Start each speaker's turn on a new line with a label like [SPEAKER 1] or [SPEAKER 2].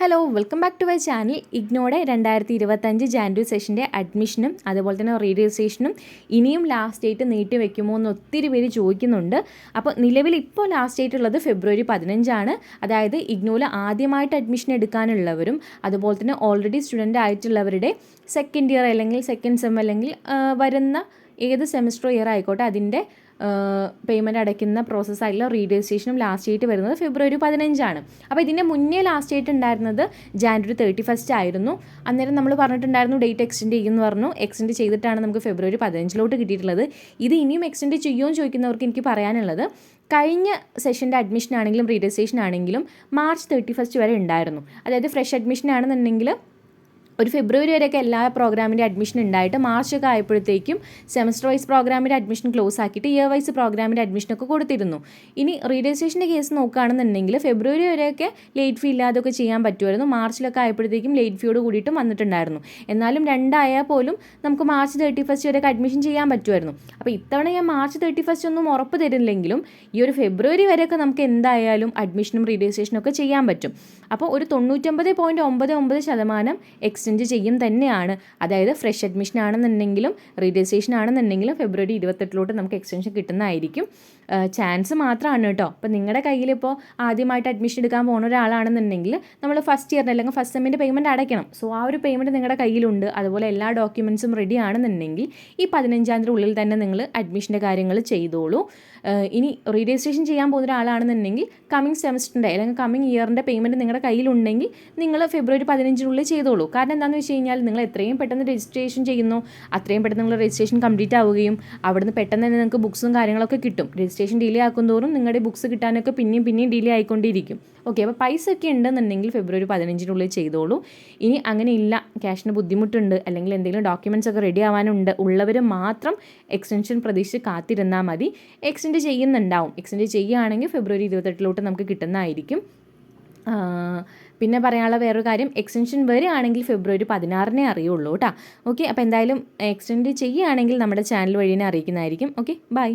[SPEAKER 1] Hello welcome back to my channel ഇഗ്നോടെ രണ്ടായിരത്തി ഇരുപത്തഞ്ച് ജാനുവരി സെഷന്റെ അഡ്മിഷനും അതുപോലെ തന്നെ റീഡിയസേഷനും ഇനിയും ലാസ്റ്റ് ഡേറ്റ് നീട്ടി വെക്കുമോ എന്ന് ഒത്തിരി പേര് ചോദിക്കുന്നുണ്ട്. അപ്പോൾ നിലവിൽ ഇപ്പോൾ ലാസ്റ്റ് ഡേറ്റ് ഉള്ളത് ഫെബ്രുവരി പതിനഞ്ചാണ്. അതായത് ഇഗ്നോയിൽ ആദ്യമായിട്ട് അഡ്മിഷൻ എടുക്കാനുള്ളവരും അതുപോലെ തന്നെ ഓൾറെഡി സ്റ്റുഡന്റ് ആയിട്ടുള്ളവരുടെ സെക്കൻഡ് ഇയർ അല്ലെങ്കിൽ സെക്കൻഡ് സെം അല്ലെങ്കിൽ വരുന്ന ഏത് സെമിസ്റ്റർ ഇയർ ആയിക്കോട്ടെ അതിന്റെ പേയ്മെന്റ് അടയ്ക്കുന്ന പ്രോസസ്സായിട്ടുള്ള റീഡിജിസ്ട്രേഷനും ലാസ്റ്റ് ഡേറ്റ് വരുന്നത് ഫെബ്രുവരി പതിനഞ്ചാണ്. അപ്പോൾ ഇതിന്റെ മുന്നേ ലാസ്റ്റ് ഡേറ്റ് ഉണ്ടായിരുന്നത് ജാനുവരി തേർട്ടി ഫസ്റ്റ് ആയിരുന്നു. അന്നേരം നമ്മൾ പറഞ്ഞിട്ടുണ്ടായിരുന്നു ഡേറ്റ് എക്സ്റ്റെൻഡ് ചെയ്യുമെന്ന് പറഞ്ഞു. എക്സ്റ്റെൻഡ് ചെയ്തിട്ടാണ് നമുക്ക് ഫെബ്രുവരി പതിനഞ്ചിലോട്ട് കിട്ടിയിട്ടുള്ളത്. ഇത് ഇനിയും എക്സ്റ്റെൻഡ് ചെയ്യുമോ ചോദിക്കുന്നവർക്ക് എനിക്ക് പറയാനുള്ളത് കഴിഞ്ഞ സെഷന്റെ അഡ്മിഷൻ ആണെങ്കിലും റീഡിജിസ്ട്രേഷൻ ആണെങ്കിലും മാർച്ച് തേർട്ടി ഫസ്റ്റ് വരെ ഉണ്ടായിരുന്നു. അതായത് ഫ്രഷ് അഡ്മിഷൻ ആണെന്നുണ്ടെങ്കിൽ ഒരു ഫെബ്രുവരി വരെയൊക്കെ എല്ലാ പ്രോഗ്രാമിന്റെ അഡ്മിഷൻ ഉണ്ടായിട്ട് മാർച്ച് മാർച്ചൊക്കെ ആയപ്പോഴത്തേക്കും സെമസ്റ്റർ വൈസ് പ്രോഗ്രാമിന്റെ അഡ്മിഷൻ ക്ലോസ് ആക്കിയിട്ട് ഇയർ വൈസ് പ്രോഗ്രാമിന്റെ അഡ്മിഷനൊക്കെ കൊടുത്തിരുന്നു. ഇനി റീഡിയസേഷന്റെ കേസ് നോക്കുകയാണെന്നുണ്ടെങ്കിൽ ഫെബ്രുവരി വരെയൊക്കെ ലേറ്റ് ഫീ ഇല്ലാതൊക്കെ ചെയ്യാൻ പറ്റുമായിരുന്നു. മാർച്ചിലൊക്കെ ആയപ്പോഴത്തേക്കും ലേറ്റ് ഫീയോട് കൂടിയിട്ടും വന്നിട്ടുണ്ടായിരുന്നു. എന്നാലും രണ്ടായാൽ പോലും നമുക്ക് മാർച്ച് തേർട്ടി ഫസ്റ്റ് വരെയൊക്കെ അഡ്മിഷൻ ചെയ്യാൻ പറ്റുമായിരുന്നു. അപ്പോൾ ഇത്തവണ ഞാൻ മാർച്ച് തേർട്ടി ഫസ്റ്റ് ഒന്നും ഉറപ്പ് തരുന്നില്ലെങ്കിലും ഈ ഒരു ഫെബ്രുവരി വരെയൊക്കെ നമുക്ക് എന്തായാലും അഡ്മിഷനും റീഡിയസേഷനും ഒക്കെ ചെയ്യാൻ പറ്റും. അപ്പോൾ ഒരു തൊണ്ണൂറ്റൊമ്പത് പോയിന്റ് ഒമ്പത് ഒമ്പത് ശതമാനം എക്സ്റ്റെൻഡ് ചെയ്യും തന്നെയാണ്. അതായത് ഫ്രഷ് അഡ്മിഷൻ ആണെന്നുണ്ടെങ്കിലും റീജിസ്ട്രേഷൻ ആണെന്നുണ്ടെങ്കിലും ഫെബ്രുവരി ഇരുപത്തെട്ടിലോട്ട് നമുക്ക് എക്സ്റ്റൻഷൻ കിട്ടുന്നതായിരിക്കും. ചാൻസ് മാത്രമാണ് കേട്ടോ. അപ്പോൾ നിങ്ങളുടെ കയ്യിൽ ഇപ്പോൾ ആദ്യമായിട്ട് അഡ്മിഷൻ എടുക്കാൻ പോകുന്ന ഒരാളാണെന്നുണ്ടെങ്കിൽ നമ്മൾ ഫസ്റ്റ് ഇയറിന് അല്ലെങ്കിൽ ഫസ്റ്റ് സെമ്മിന്റെ പേയ്മെന്റ് അടയ്ക്കണം. സോ ആ ഒരു പേയ്മെന്റ് നിങ്ങളുടെ കയ്യിലുണ്ട്. അതുപോലെ എല്ലാ ഡോക്യുമെൻസും റെഡി ആണെന്നുണ്ടെങ്കിൽ ഈ പതിനഞ്ചാം തീയതി ഉള്ളിൽ തന്നെ നിങ്ങൾ അഡ്മിഷന്റെ കാര്യങ്ങൾ ചെയ്തോളൂ. ഇനി റീജിസ്ട്രേഷൻ ചെയ്യാൻ പോകുന്ന ഒരാളാണെന്നുണ്ടെങ്കിൽ കമ്മിങ് സെമസ്റ്ററിന്റെ അല്ലെങ്കിൽ കമ്മിങ് ഇയറിന്റെ പേയ്മെന്റ് നിങ്ങളുടെ കയ്യിലുണ്ടെങ്കിൽ നിങ്ങൾ ഫെബ്രുവരി പതിനഞ്ചിനുള്ളിൽ ചെയ്തോളൂ. കാരണം എന്താണെന്ന് വെച്ച് കഴിഞ്ഞാൽ നിങ്ങൾ എത്രയും പെട്ടെന്ന് രജിസ്ട്രേഷൻ ചെയ്യുന്നു അത്രയും പെട്ടെന്ന് നിങ്ങൾ രജിസ്ട്രേഷൻ കംപ്ലീറ്റ് ആവുകയും അവിടുന്ന് പെട്ടെന്ന് തന്നെ നിങ്ങൾക്ക് ബുക്സും കാര്യങ്ങളൊക്കെ കിട്ടും. രജിസ്ട്രേഷൻ ഡിലേ ആക്കുന്തോറും നിങ്ങളുടെ ബുക്സ് കിട്ടാനൊക്കെ പിന്നെയും പിന്നെയും ഡിലേ ആയിക്കൊണ്ടിരിക്കും. ഓക്കെ അപ്പോൾ പൈസ ഒക്കെ ഉണ്ടെന്നുണ്ടെങ്കിൽ ഫെബ്രുവരി പതിനഞ്ചിനുള്ളിൽ ചെയ്തോളൂ. ഇനി അങ്ങനെ ഇല്ല ക്യാഷിന് ബുദ്ധിമുട്ടുണ്ട് അല്ലെങ്കിൽ എന്തെങ്കിലും ഡോക്യുമെന്റ്സ് ഒക്കെ റെഡി ആവാനുണ്ട് ഉള്ളവർ മാത്രം എക്സ്റ്റൻഷൻ പ്രതീക്ഷിച്ച് കാത്തിരുന്നാൽ മതി. എക്സ്റ്റെൻഡ് ചെയ്യുന്നുണ്ടാവും. എക്സ്റ്റെൻഡ് ചെയ്യുകയാണെങ്കിൽ ഫെബ്രുവരി ഇരുപത്തെട്ടിലോട്ട് നമുക്ക് കിട്ടുന്നതായിരിക്കും. പിന്നെ പറയാനുള്ള വേറൊരു കാര്യം എക്സ്റ്റൻഷൻ വരികയാണെങ്കിൽ ഫെബ്രുവരി പതിനാറിനെ അറിയുള്ളൂ കേട്ടോ ഓക്കെ അപ്പോൾ എന്തായാലും എക്സ്റ്റെൻഡ് ചെയ്യുകയാണെങ്കിൽ നമ്മുടെ ചാനൽ വഴി അറിയിക്കുന്നതായിരിക്കും. Okay bye